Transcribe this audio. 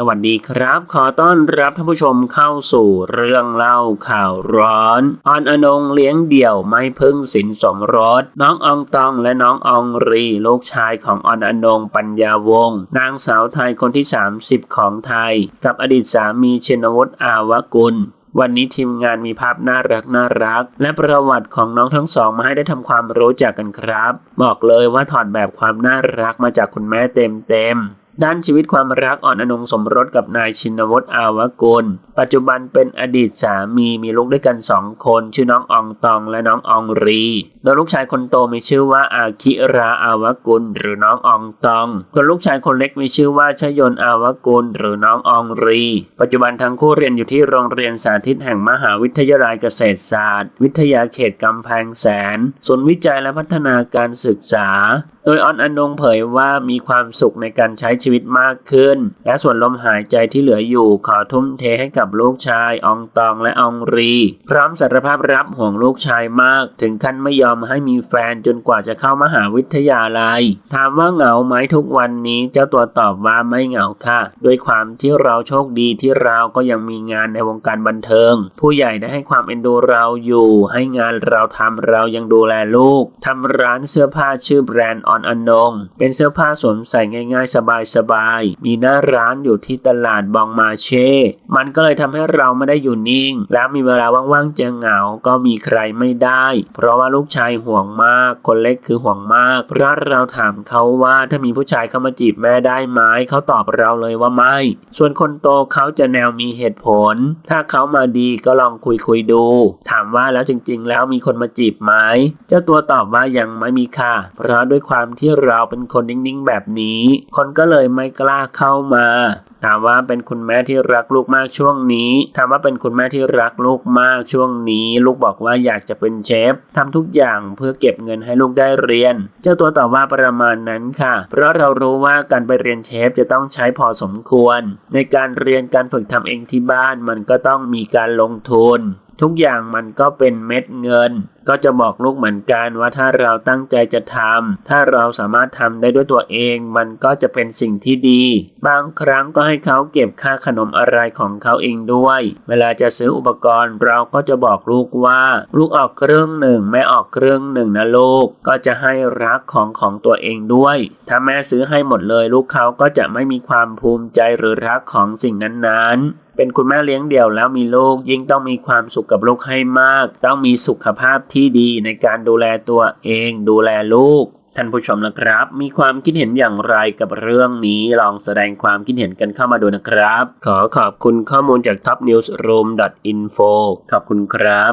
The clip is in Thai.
สวัสดีครับ ขอต้อนรับท่านผู้ชมเข้าสู่เรื่องเล่าข่าวร้อนออนอนงเลี้ยงเดี่ยวไม่พึ่งสินสมรส น้องอองตองและน้องอองรี ลูกชายของออนอนงปัญญาวงศ์นางสาวไทยคนที่ 30 ของไทย กับอดีตสามีเชนวุฒิอาวกุลวันนี้ทีมงานมีภาพน่ารักน่ารัก และประวัติของน้องทั้งสองมาให้ได้ทำความรู้จักกันครับ บอกเลยว่าถอดแบบความน่ารักมาจากคุณแม่เต็มเต็ม ด้านชีวิตความรักอ่อนอนงสมรสกับนายชินวุฒิอาวกุล ปัจจุบันเป็นอดีตสามีมีลูกด้วยกันสองคน ชื่อน้องอองตองและน้องอองรี โดยลูกชายคนโตมีชื่อว่าอาคิราอาวกุล หรือน้องอองตองส่วนลูกชายคนเล็กมีชื่อว่าชยนอาวกุล หรือน้องอองรี ปัจจุบันทั้งคู่เรียนอยู่ที่โรงเรียนสาธิตแห่งมหาวิทยาลัยเกษตรศาสตร์ วิทยาเขตกำแพงแสนศูนย์วิจัยและพัฒนาการศึกษา โดยออนอนงเผยว่ามีความสุขในการใช้ชีวิตีวิตมากขึ้น และส่วนลมหายใจที่เหลืออยู่ขอทุ่มเทให้กับลูกชายอองตองและอองรี พร้อมสารภาพรับห่วงลูกชายมาก ถึงขั้นไม่ยอมให้มีแฟนจนกว่าจะเข้ามหาวิทยาลัย ถามว่าเหงาไหมทุกวันนี้เจ้าตัวตอบว่าไม่เหงาค่ะ ด้วยความที่เราโชคดีที่เราก็ยังมีงานในวงการบันเทิง ผู้ใหญ่ได้ให้ความเอ็นดูเราอยู่ ให้งานเราทำเรายังดูแลลูกทำร้านเสื้อผ้าชื่อแบรนด์ออนอนงเป็นเสื้อผ้าสวมใส่ง่ายๆสบาย มีหน้าร้านอยู่ที่ตลาดบองมาเช่ มันก็เลยทำให้เราไม่ได้อยู่นิ่ง แล้วมีเวลาว่างๆจะเหงาก็มีใครไม่ได้ เพราะว่าลูกชายห่วงมาก คนเล็กคือห่วงมากเพราะเราถามเขาว่าถ้ามีผู้ชายเข้ามาจีบแม่ได้ไหมเขาตอบเราเลยว่าไม่ ส่วนคนโตเขาจะแนวมีเหตุผล ถ้าเขามาดีก็ลองคุยคุยๆดู ถามว่าแล้วจริง ๆ แล้วมีคนมาจีบไหมเจ้าตัวตอบว่ายังไม่มีค่ะ เพราะด้วยความที่เราเป็นคนนิ่งๆแบบนี้ คนก็เลยไม่กล้าเข้ามา ถามว่าเป็นคุณแม่ที่รักลูกมากช่วงนี้ ถามว่าเป็นคุณแม่ที่รักลูกมากช่วงนี้ ลูกบอกว่าอยากจะเป็นเชฟทำทุกอย่างเพื่อเก็บเงินให้ลูกได้เรียน เจ้าตัวตอบว่าประมาณนั้นค่ะ เพราะเรารู้ว่าการไปเรียนเชฟจะต้องใช้พอสมควร ในการเรียนการฝึกทำเองที่บ้านมันก็ต้องมีการลงทุน ทุกอย่างมันก็เป็นเม็ดเงิน ก็จะบอกลูกเหมือนกันว่าถ้าเราตั้งใจจะทำถ้าเราสามารถทำได้ด้วยตัวเอง มันก็จะเป็นสิ่งที่ดี บางครั้งก็ให้เขาเก็บค่าขนมอะไรของเขาเองด้วย เวลาจะซื้ออุปกรณ์เราก็จะบอกลูกว่า ลูกออกเครื่องหนึ่งแม่ออกเครื่องหนึ่งนะลูกก็จะให้รักของของตัวเองด้วย ถ้าแม่ซื้อให้หมดเลย ลูกเขาก็จะไม่มีความภูมิใจหรือรักของสิ่งนั้นๆ เป็นคุณแม่เลี้ยงเดี่ยวแล้วมีลูกยิ่งต้องมีความสุขกับลูกให้มาก ต้องมีสุขภาพที่ดีในการดูแลตัวเอง ดูแลลูกท่านผู้ชมนะครับ มีความคิดเห็นอย่างไรกับเรื่องนี้ลองแสดงความคิดเห็นกันเข้ามาดูนะครับ ขอขอบคุณข้อมูลจาก topnewsroom.info ขอบคุณครับ